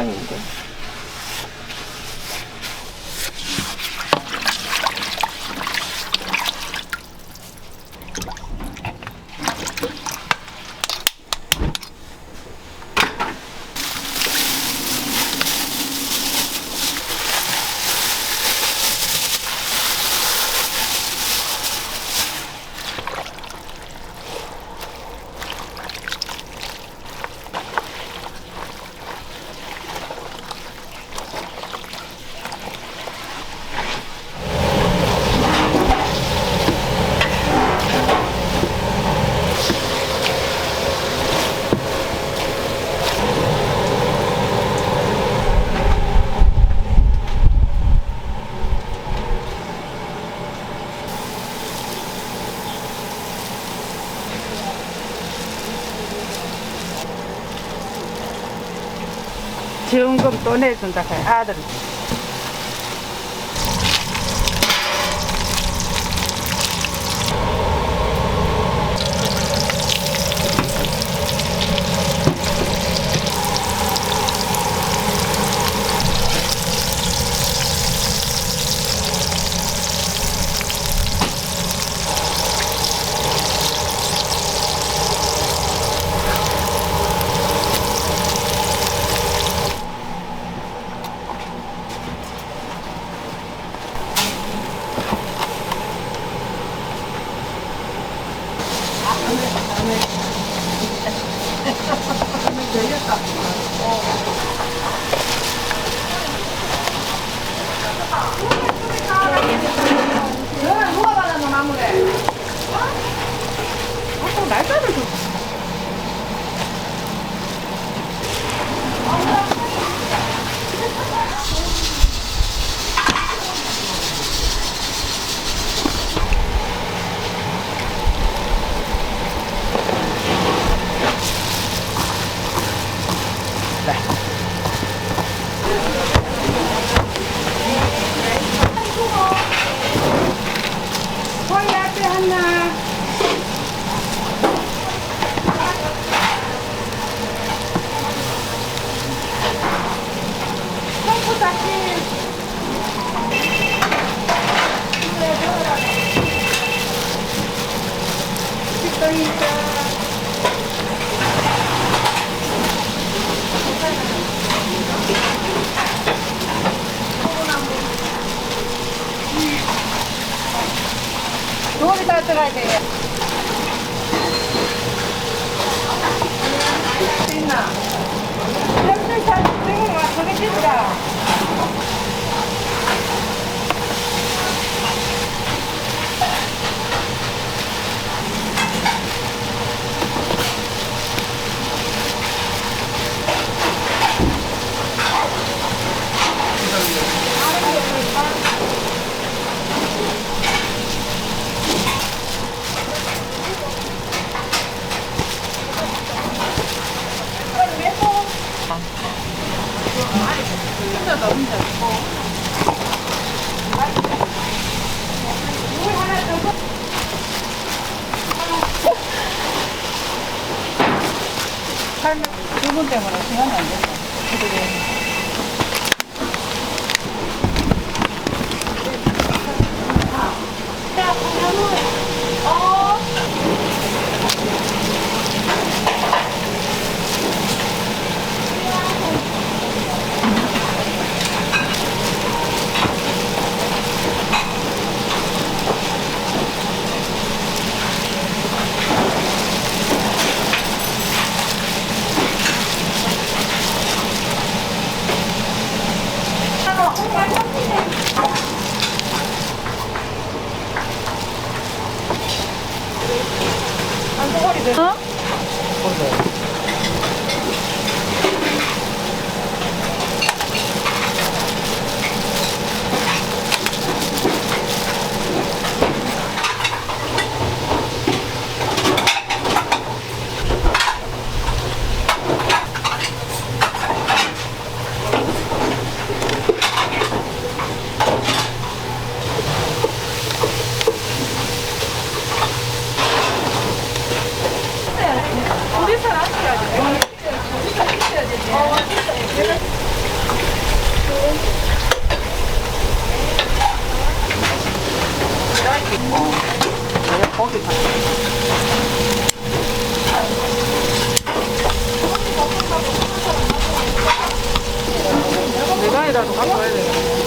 또 그릇탕인데. 지원금 또 내준다 해 아들 감사합니다. さいこんにちは。 들어가야 돼. 있나? 점심 잘 찍은 거 저기 찍으라. 때문에 시간이 안 된다. 어? 네 내가이라도 갖고 와야 되는데.